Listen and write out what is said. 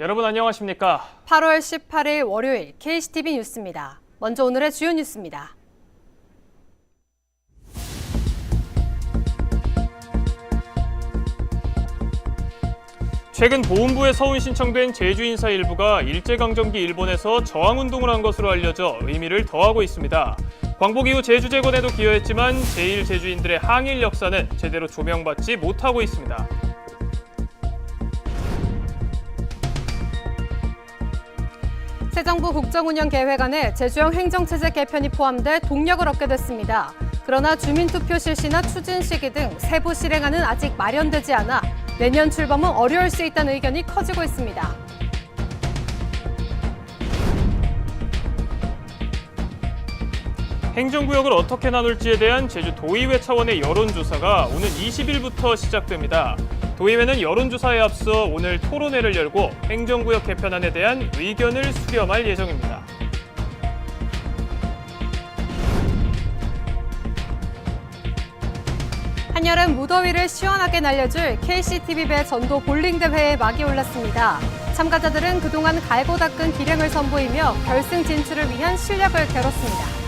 여러분 안녕하십니까? 8월 18일 월요일 KCTV 뉴스입니다. 먼저 오늘의 주요 뉴스입니다. 최근 보훈부에 서운 신청된 제주 인사 일부가 일제강점기 일본에서 저항운동을 한 것으로 알려져 의미를 더하고 있습니다. 광복 이후 제주 재건에도 기여했지만 제1제주인들의 항일 역사는 제대로 조명받지 못하고 있습니다. 새 정부 국정운영계획안에 제주형 행정체제 개편이 포함돼 동력을 얻게 됐습니다. 그러나 주민투표 실시나 추진 시기 등 세부 실행안은 아직 마련되지 않아 내년 출범은 어려울 수 있다는 의견이 커지고 있습니다. 행정구역을 어떻게 나눌지에 대한 제주 도의회 차원의 여론조사가 오는 20일부터 시작됩니다. 도의회는 여론조사에 앞서 오늘 토론회를 열고 행정구역 개편안에 대한 의견을 수렴할 예정입니다. 한여름 무더위를 시원하게 날려줄 KCTV배 전도 볼링 대회에 막이 올랐습니다. 참가자들은 그동안 갈고 닦은 기량을 선보이며 결승 진출을 위한 실력을 겨뤘습니다.